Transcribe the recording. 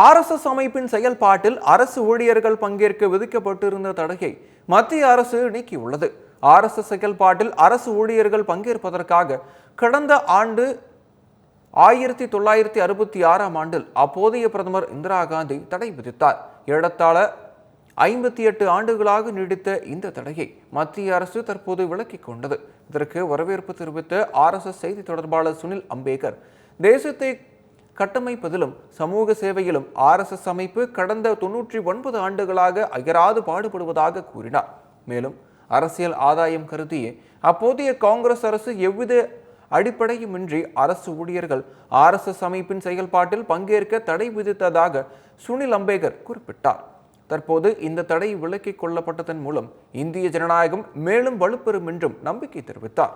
RSS அமைப்பின் செயல்பாட்டில் அரசு ஊழியர்கள் பங்கேற்க விதிக்கப்பட்டிருந்த தடையை மத்திய அரசு நீக்கியுள்ளது. ஆர்எஸ்எஸ் செயல்பாட்டில் அரசு ஊழியர்கள் பங்கேற்பதற்காக கடந்த ஆண்டு ஆயிரத்தி தொள்ளாயிரத்தி அறுபத்தி ஆறாம் ஆண்டில் அப்போதைய பிரதமர் இந்திரா காந்தி தடை விதித்தார். ஏறத்தாழ ஐம்பத்தி எட்டு ஆண்டுகளாக நீடித்த இந்த தடையை மத்திய அரசு தற்போது விலக்கிக் கொண்டது. இதற்கு வரவேற்பு தெரிவித்த ஆர்எஸ்எஸ் செய்தி தொடர்பாளர் சுனில் அம்பேகர் தேசத்தை கட்டமைப்பதிலும் சமூக சேவையிலும் ஆர்எஸ்எஸ் அமைப்பு கடந்த தொன்னூற்றி ஒன்பது ஆண்டுகளாக அயராது பாடுபடுவதாக கூறினார். மேலும் அரசியல் ஆதாயம் கருதியே அப்போதைய காங்கிரஸ் அரசு எவ்வித அடிப்படையுமின்றி அரசு ஊழியர்கள் ஆர்எஸ்எஸ் அமைப்பின் செயல்பாட்டில் பங்கேற்க தடை விதித்ததாக சுனில் அம்பேகர் குறிப்பிட்டார். தற்போது இந்த தடை விலக்கிக் கொள்ளப்பட்டதன் மூலம் இந்திய ஜனநாயகம் மேலும் வலுப்பெறும் என்றும் நம்பிக்கை தெரிவித்தார்.